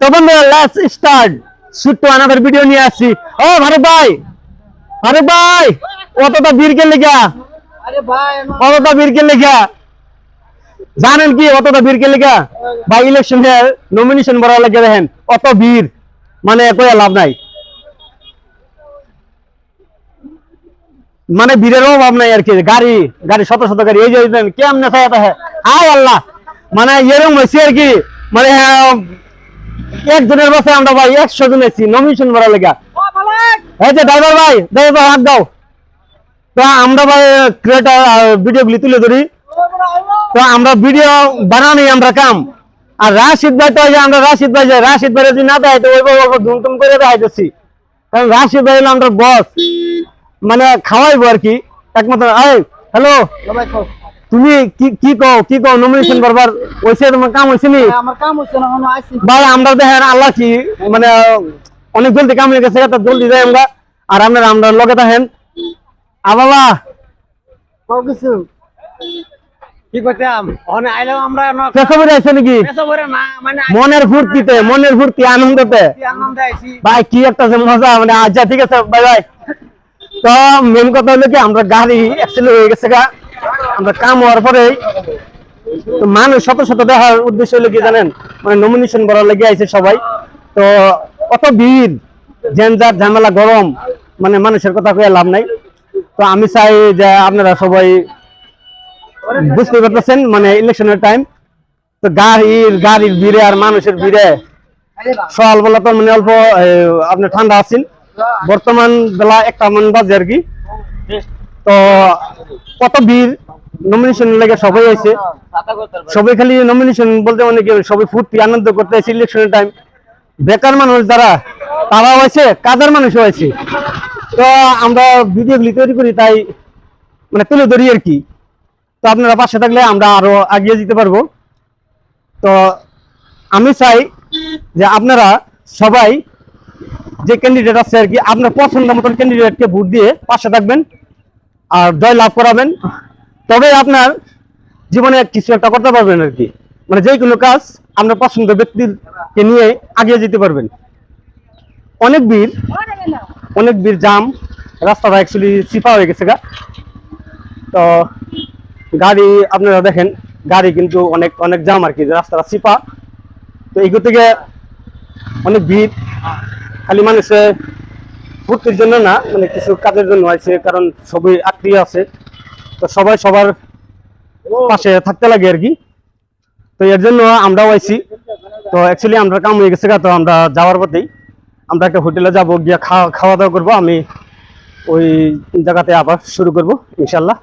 তো বন্ধু let's start ছোট্ট আনাদার ভিডিও নিয়ে আসছি। ও ভারত ভাই! ভারত ভাই! অতটা বীরকে লেখা আরে অতটা বীরকে লেখা জানেন কি অতটা বীরকে লেখা ভাই ইলেকশনের নমিনেশন করা লেগে দেখেন। অত বীর মানে কয়ে লাভ নাই। মানে বীরের অভাব নাই আর কি। গাড়ি গাড়ি শত শত গাড়ি। এই যে কেমনে হ্যাঁ? আয় আল্লাহ! মানে এরকম হয়েছে আর কি। মানে আহ, একজনের বাসে আমরা ভাই একশো জন এসেছি নমিনেশন করা লেগা। এই যে ড্রাইভার ভাই ড্রাইভার হাত দাও। তো আমরা ভাই ক্রিয়েটার ভিডিওগুলি তুলে ধরি। তো আমরা ভিডিও বানানি আমরা কাম। আর রাশিদ ভাই তো আমরা রাশিদ ভাই যাই রাশিদ ভাই যদি না দেয় তো ওই অল্প ধুমটুম করে দেখাইতেছি। কারণ রাশিদ ভাই হলো আমরা বস মানে খাওয়াইবো আর কি। একমাত্র হ্যালো। তুমি কি কি কও কি কও নমিনেশন করবার ওইসে তোমার কাম হয়েছে নি? ভাই, আমার কাম হচ্ছে না এখনও আইছি। ভাই আমরা দেখেন আল্লাহ কি মানে অনেক জলদি কাম হয়ে গেছে তো জলদি যাই আমরা। আর আপনারা আমরা লগে থাকেন। আ বাবা। কও কিছু? কি করতাম ওখানে আইলাম আমরা না- পেশা করে নাকি? পেশা ভরে না মানে মনের ফুর্তিতে মনের ফুর্তি আনন্দতে। আইছি, আনন্দ আইছি। ভাই কি একটা মজা মানে আচ্ছা ঠিক আছে বাই বাই। তো মেন কথা হলো কি আমরা গাড়ি অ্যাক্সিডেন্ট হয়ে গেছে গা। আমরা কাম হওয়ার পরে মানুষ শত শত দেখার উদ্দেশ্য হলো কি জানেন? মানে নমিনেশন করার লেগে আইছে সবাই। তো কত ভিড় জেনজার ঝামেলা গরম মানে মানুষের কথা কয়ে লাভ নাই। তো আমি চাই যে আপনারা সবাই বুঝতে পারতেছেন মানে ইলেকশনের টাইম তো গাড়ির গাড়ির ভিড়ে আর মানুষের ভিড়ে সকালবেলা তো মানে অল্প এ, আপনার ঠান্ডা আছেন। বর্তমান বেলা একটা মান বাজে আর কি। তো কত ভিড় নমিনেশন লেগে সবাই আছে সবাই খালি নমিনেশন বলতে মানে কি, সবাই ফুর্তি, আনন্দ করতে আছে ইলেকশনের টাইম বেকার মানুষ যারা, তারাও আছে কাজের মানুষও আছে তো আমরা ভিডিওগুলি তৈরি করি, তাই মানে তুলে ধরি আর কি। তো আপনারা পাশে থাকলে আমরা আরও এগিয়ে যেতে পারব। তো আমি চাই যে আপনারা সবাই যে ক্যান্ডিডেট আছে আর কি, আপনার পছন্দ মতন ক্যান্ডিডেটকে ভোট দিয়ে পাশে থাকবেন আর জয় লাভ করাবেন। তবে আপনার জীবনে কিছু একটা করতে পারবেন আর কি। মানে যে কোনো কাজ আপনার পছন্দ ব্যক্তিকে নিয়ে আগিয়ে যেতে পারবেন। অনেক ভিড় অনেক ভিড় জাম রাস্তাটা অ্যাকচুয়ালি চিপা হয়ে গেছে গা। তো গাড়ি আপনারা দেখেন, গাড়ি কিন্তু অনেক অনেক জাম আর কি রাস্তাটা চিপা তো এইগুলো থেকে অনেক ভিড় খালি মানুষে ঘুরতির জন্য না মানে কিছু কাজের জন্য আছে কারণ সবাই আত্মীয় আছে। তো সবাই সবার পাশে থাকতে লাগে আর কি। তো এর জন্য আমরাও আইছি। তো অ্যাকচুয়ালি আমরা কাম হয়ে গেছে গা, তো আমরা যাওয়ার পথেই। আমরা একটা হোটেলে যাব গিয়ে খাওয়া খাওয়া দাওয়া করব। আমি ওই জায়গাতে আবার শুরু করব ইনশাল্লাহ।